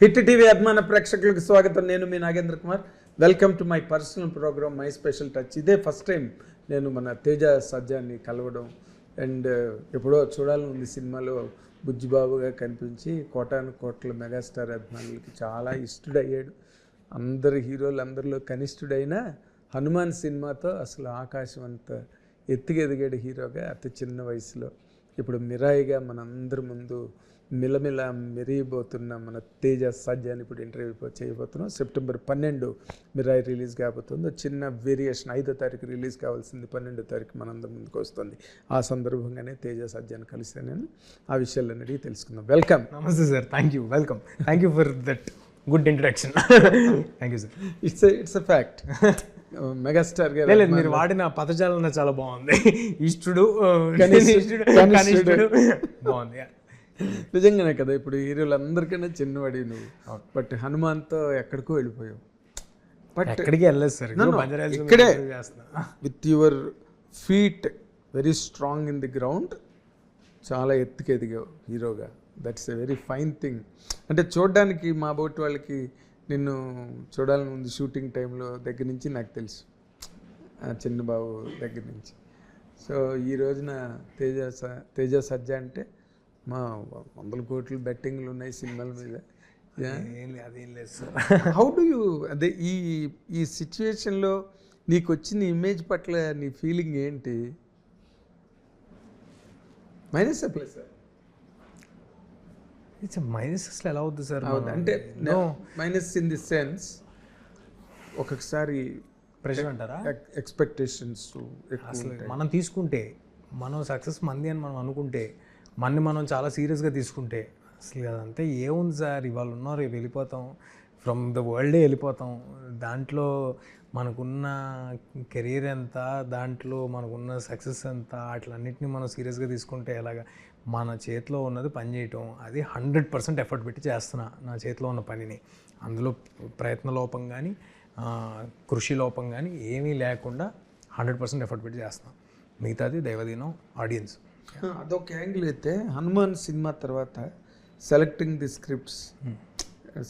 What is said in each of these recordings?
Hit TV అభిమాన ప్రేక్షకులకు స్వాగతం. నేను మీ Nagendra Kumar. Welcome to my personal program my special touch ఇదే ఫస్ట్ టైం నేను మన తేజ సజ్జాన్ని కలవడం. అండ్ uh, ఎప్పుడో చూడాలని ఉంది సినిమాలో బుజ్జిబాబుగా కనిపించి కోటాను కోట్ల మెగాస్టార్ అభిమానులకి చాలా ఇష్టడయ్యాడు. అందరు హీరోలు అందరిలో కనిష్ఠుడైన హనుమాన్ సినిమాతో అసలు ఆకాశం అంత ఎత్తుగా హీరోగా అతి చిన్న వయసులో. ఇప్పుడు మిరాయిగా మనందరి ముందు మిలమిల మెరిగిపోతున్న మన తేజ సజ్జాని ఇప్పుడు ఇంటర్వ్యూ చేయబోతున్నాం. సెప్టెంబర్ పన్నెండు మిరాయి రిలీజ్ కాబోతుంది. చిన్న వేరియేషన్ ఐదో తారీఖు రిలీజ్ కావాల్సింది పన్నెండో తారీఖు మనందరి ముందుకు వస్తుంది. ఆ సందర్భంగానే తేజ సజ్జాని కలిస్తే నేను ఆ విషయాలన్నీ అడిగి తెలుసుకుందాం. వెల్కమ్. నమస్తే sir. Thank you. Welcome. Thank you for that good introduction. Thank you sir. It's it's a fact. Megastar గారు లేదు మీరు వాడిన పదజాలం నాకు చాలా బాగుంది. ఇష్టుడు బాగుంది. నిజంగానే కదా ఇప్పుడు హీరోలందరికన్నా చిన్నవాడి నువ్వు. బట్ హనుమాన్తో ఎక్కడికో వెళ్ళిపోయావు. బట్ ఎక్కడికి వెళ్ళలేదు సార్ ఇక్కడే. With your feet very strong in the ground చాలా ఎత్తుకు ఎదిగావు హీరోగా. That's a very fine thing అంటే చూడడానికి మా బోటి వాళ్ళకి నిన్ను చూడాలని ఉంది షూటింగ్ టైంలో దగ్గర నుంచి నాకు తెలుసు. ఆ చిన్న బాబు దగ్గర నుంచి. సో ఈ రోజున తేజ తేజ సజ్జ అంటే మా వందల కోట్లు బెట్టింగ్లు ఉన్నాయి సినిమాల మీద. ఏం లేదు అదేం లేదు సార్. హౌ డు యూ అదే ఈ ఈ సిచ్యువేషన్లో నీకు వచ్చిన ఇమేజ్ పట్ల నీ ఫీలింగ్ ఏంటి? మైనస్ ప్లస్ ఇట్స్ మైనస్ అసలు ఎలా అవుతుంది సార్ అంటే మైనస్ ఇన్ ది సెన్స్ ఒక్కొక్కసారి ప్రెషర్ అంటారా? ఎక్స్పెక్టేషన్స్ అసలు మనం తీసుకుంటే మనం సక్సెస్ మంది అని మనం అనుకుంటే మనని మనం చాలా సీరియస్గా తీసుకుంటే అసలు అదంతా ఏముంది సార్? ఇవాళ ఉన్నారు రేపు వెళ్ళిపోతాం ఫ్రమ్ ద వరల్డే వెళ్ళిపోతాం. దాంట్లో మనకున్న కెరీర్ ఎంత దాంట్లో మనకున్న సక్సెస్ ఎంత అట్లన్నింటినీ మనం సీరియస్గా తీసుకుంటే ఎలాగా? మన చేతిలో ఉన్నది పని చేయటం అది హండ్రెడ్ పర్సెంట్ ఎఫర్ట్ పెట్టి చేస్తున్నా నా చేతిలో ఉన్న పనిని. అందులో ప్రయత్న లోపం కానీ కృషి లోపం కానీ ఏమీ లేకుండా హండ్రెడ్ పర్సెంట్ ఎఫర్ట్ పెట్టి చేస్తున్నాం. మిగతాది దైవదీనం ఆడియన్స్. అదొక యాంగిల్ అయితే హనుమాన్ సినిమా తర్వాత selecting the scripts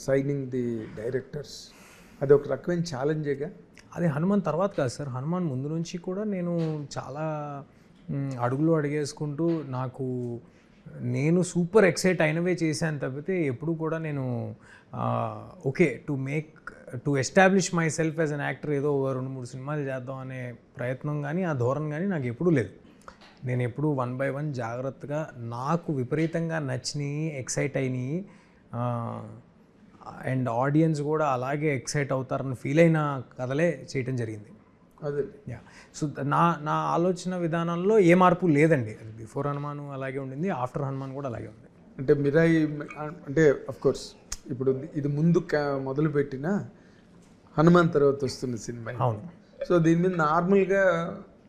signing the directors అది ఒక రకమైన ఛాలెంజేగా అది హనుమాన్ తర్వాత కాదు సార్ హనుమాన్ ముందు నుంచి కూడా నేను చాలా అడుగులు అడిగేసుకుంటూ నాకు నేను సూపర్ ఎక్సైట్ అయినవే చేశాను తప్పితే ఎప్పుడు కూడా నేను okay to make to establish myself as an actor ఏదో రెండు మూడు సినిమాలు చేద్దాం అనే ప్రయత్నం కానీ ఆ ధోరణి కానీ నాకు ఎప్పుడూ లేదు. నేను ఎప్పుడు వన్ బై వన్ జాగ్రత్తగా నాకు విపరీతంగా నచ్చినాయి ఎక్సైట్ అయినాయి అండ్ ఆడియన్స్ కూడా అలాగే ఎక్సైట్ అవుతారని ఫీల్ అయిన కథలే చేయటం జరిగింది. అదే. యా. సో నా నా ఆలోచన విధానంలో ఏ మార్పు లేదండి. అది బిఫోర్ హనుమాన్ అలాగే ఉండింది ఆఫ్టర్ హనుమాన్ కూడా అలాగే ఉంది. అంటే మిరాయి అంటే అఫ్ కోర్స్ ఇప్పుడు ఇది ముందు మొదలుపెట్టిన హనుమాన్ తర్వాత వస్తున్న సినిమా. అవును. సో దీని మీద నార్మల్గా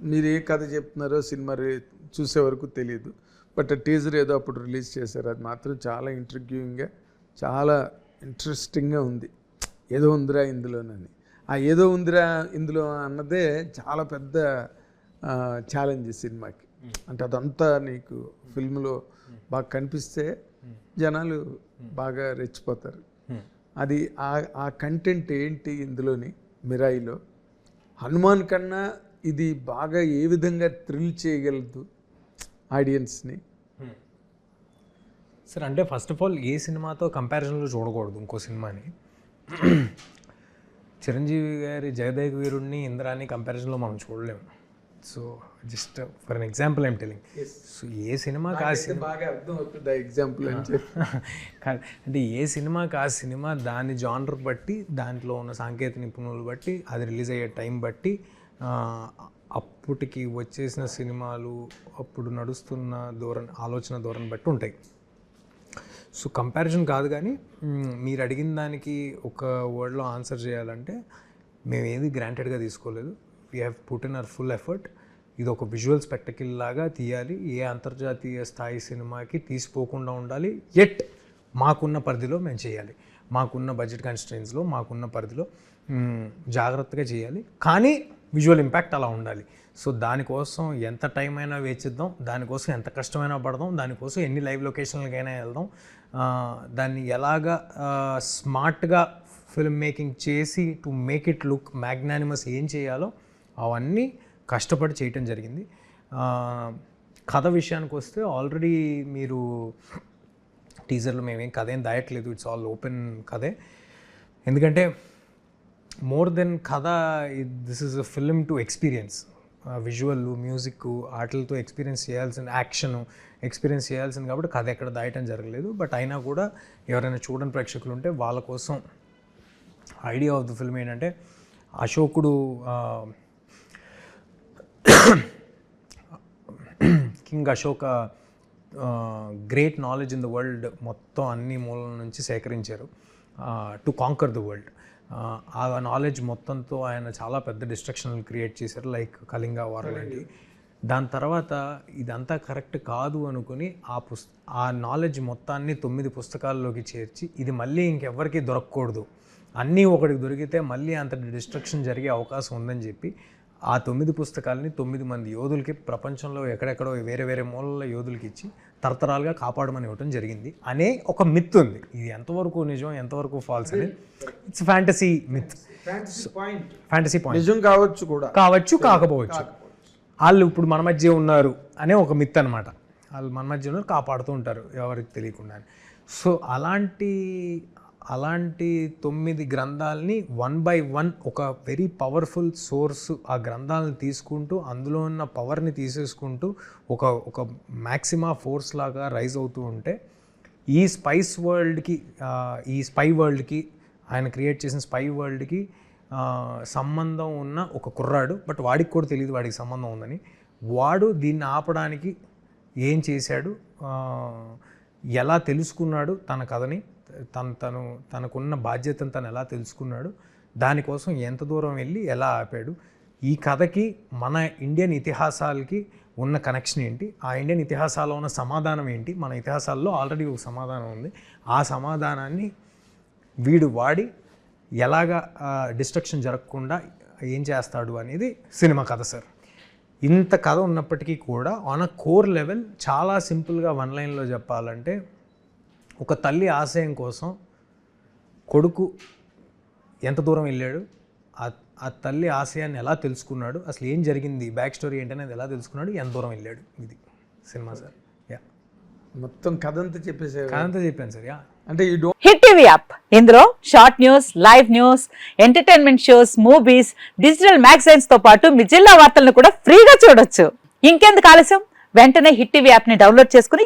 మీరు ఏ కథ చెప్తున్నారో సినిమా రే- చూసే వరకు తెలియదు బట్ టీజర్ ఏదో అప్పుడు రిలీజ్ చేశారు. అది మాత్రం చాలా ఇంట్రిగ్యూయింగ్గా చాలా ఇంట్రెస్టింగ్గా ఉంది. ఏదో ఉందిరా ఇందులోనని. ఆ ఏదో ఉందిరా ఇందులో అన్నదే చాలా పెద్ద ఛాలెంజ్ సినిమాకి. అంటే అదంతా నీకు ఫిల్మ్లో బాగా కనిపిస్తే జనాలు బాగా రెచ్చిపోతారు. అది ఆ ఆ కంటెంట్ ఏంటి ఇందులోని మిరాయిలో? హనుమాన్ కన్నా ఇది బాగా ఏ విధంగా థ్రిల్ చేయగలదు ఆడియన్స్ని సార్ అంటే ఫస్ట్ ఆఫ్ ఆల్ ఏ సినిమాతో కంపారిజన్లో చూడకూడదు ఇంకో సినిమాని? చిరంజీవి గారి జగదేక వీరుడిని ఇంద్రాన్ని కంపారిజన్లో మనం చూడలేము. So just for an example I'm telling so ఏ సినిమాకి ఆ సినిమా బాగా అర్థం అవుతుంది ఆ ఎగ్జాంపుల్ అంటే ఏ సినిమాకి ఆ సినిమా దాని జానర్ బట్టి దాంట్లో ఉన్న సాంకేతిక నిపుణులు బట్టి అది రిలీజ్ అయ్యే టైం బట్టి అప్పటికి వచ్చేసిన సినిమాలు అప్పుడు నడుస్తున్న ధోరణి ఆలోచన ధోరణి బట్టి ఉంటాయి. సో కంపారిజన్ కాదు కానీ మీరు అడిగిన దానికి ఒక వర్డ్లో ఆన్సర్ చేయాలంటే మేము ఏది గ్రాంటెడ్గా తీసుకోలేదు. We have put in our full effort ఇది ఒక విజువల్ స్పెక్టకిల్ లాగా తీయాలి. ఏ అంతర్జాతీయ స్థాయి సినిమాకి తీసిపోకుండా ఉండాలి. ఎట్ మాకున్న పరిధిలో మేము చేయాలి. మాకున్న బడ్జెట్ కన్స్ట్రెయిన్స్లో మాకున్న పరిధిలో జాగ్రత్తగా చేయాలి. కానీ విజువల్ ఇంపాక్ట్ అలా ఉండాలి. సో దానికోసం ఎంత టైం అయినా వేచిద్దాం దానికోసం ఎంత కష్టమైనా పడదాం దానికోసం ఎన్ని లైవ్ లొకేషన్లకైనా వెళ్దాం. దాన్ని ఎలాగా స్మార్ట్గా ఫిల్మ్ మేకింగ్ చేసి to make it look magnanimous ఏం చేయాలో అవన్నీ కష్టపడి చేయటం జరిగింది. కథ విషయానికి వస్తే ఆల్రెడీ మీరు టీజర్లో మేమేం కథ ఏం దాయట్లేదు ఇట్స్ ఆల్ ఓపెన్ కథే. ఎందుకంటే మోర్ దెన్ కథ this is a film to experience visual music ఆటలతో ఎక్స్పీరియన్స్ చేయాల్సిన యాక్షన్ ఎక్స్పీరియన్స్ చేయాల్సింది కాబట్టి కథ ఎక్కడ దాయటం జరగలేదు. బట్ అయినా కూడా ఎవరైనా చూడని ప్రేక్షకులు ఉంటే వాళ్ళ కోసం ఐడియా ఆఫ్ ద ఫిల్మ్ ఏంటంటే అశోకుడు king Ashoka great knowledge in the world మొత్తం అన్ని మూలల నుంచి సేకరించారు. టు కాంకర్ ద వరల్డ్ ఆ నాలెడ్జ్ మొత్తంతో ఆయన చాలా పెద్ద డిస్ట్రక్షన్ క్రియేట్ చేశారు లైక్ కళింగ వార్ లాంటి. దాని తర్వాత ఇదంతా కరెక్ట్ కాదు అనుకుని ఆ పుస్ ఆ నాలెడ్జ్ మొత్తాన్ని తొమ్మిది పుస్తకాల్లోకి చేర్చి ఇది మళ్ళీ ఇంకెవ్వరికీ దొరకకూడదు. అన్నీ ఒకటికి దొరికితే మళ్ళీ అంత డిస్ట్రక్షన్ జరిగే అవకాశం ఉందని చెప్పి ఆ తొమ్మిది పుస్తకాలని తొమ్మిది మంది యోధులకి ప్రపంచంలో ఎక్కడెక్కడో వేరే వేరే మూలల యోధులకి ఇచ్చి తరతరాలుగా కాపాడమని ఇవ్వటం జరిగింది. అనే ఒక మిత్ ఉంది. ఇది ఎంతవరకు నిజం ఎంతవరకు ఫాల్స్ అని it's fantasy myth point fantasy point నిజం కావచ్చు కూడా. కావచ్చు కాకపోవచ్చు. వాళ్ళు ఇప్పుడు మన మధ్య ఉన్నారు అనే ఒక మిత్ అనమాట వాళ్ళు మన మధ్య ఉన్నారు కాపాడుతూ ఉంటారు ఎవరికి తెలియకుండా సో అలాంటి అలాంటి తొమ్మిది గ్రంథాలని వన్ బై వన్ ఒక వెరీ పవర్ఫుల్ సోర్స్ ఆ గ్రంథాలను తీసుకుంటూ అందులో ఉన్న పవర్ని తీసేసుకుంటూ ఒక ఒక మ్యాక్సిమా ఫోర్స్ లాగా రైజ్ అవుతూ ఉంటే ఈ స్పైస్ వరల్డ్కి ఈ స్పై వరల్డ్కి ఆయన క్రియేట్ చేసిన స్పై వరల్డ్కి సంబంధం ఉన్న ఒక కుర్రాడు బట్ వాడికి కూడా తెలియదు వాడికి సంబంధం ఉందని వాడు దీన్ని ఆపడానికి ఏం చేశాడు? ఎలా తెలుసుకున్నాడు తన కథని? తను తను తనకున్న బాధ్యతను తను ఎలా తెలుసుకున్నాడు దానికోసం ఎంత దూరం వెళ్ళి ఎలా ఆపాడు ఈ కథకి మన ఇండియన్ ఇతిహాసాలకి ఉన్న కనెక్షన్ ఏంటి ఆ ఇండియన్ ఇతిహాసాల్లో ఉన్న సమాధానం ఏంటి మన ఇతిహాసాల్లో ఆల్రెడీ ఒక సమాధానం ఉంది. ఆ సమాధానాన్ని వీడు వాడి ఎలాగా డిస్ట్రక్షన్ జరగకుండా ఏం చేస్తాడు అనేది సినిమా కథ సార్ ఇంత కథ ఉన్నప్పటికీ కూడా ఆన్ అ కోర్ లెవెల్ చాలా సింపుల్గా వన్ లైన్లో చెప్పాలంటే ఒక తల్లి ఆశయం కోసం కొడుకు ఎంత దూరం వెళ్ళాడు ఆ తల్లి ఆశయాన్ని ఎలా తెలుసుకున్నాడు అసలు ఏం జరిగింది బ్యాక్ స్టోరీ ఏంటనేది ఎలా తెలుసుకున్నాడు ఎంత దూరం వెళ్ళాడు ఇది సినిమా సార్. యా. మొత్తం కథ అంతా చెప్పేసే కాదంతా చెప్పాను సార్ యా. అంటే ఈ హిట్ టీవీ యాప్. ఇందులో short news live news entertainment shows movies digital మ్యాగజైన్స్తో పాటు మీ జిల్లా వార్తలను కూడా ఫ్రీగా చూడొచ్చు. ఇంకెందుకు ఆలస్యం? వెంటనే హిట్ టీవీ యాప్ని డౌన్లోడ్ చేసుకుని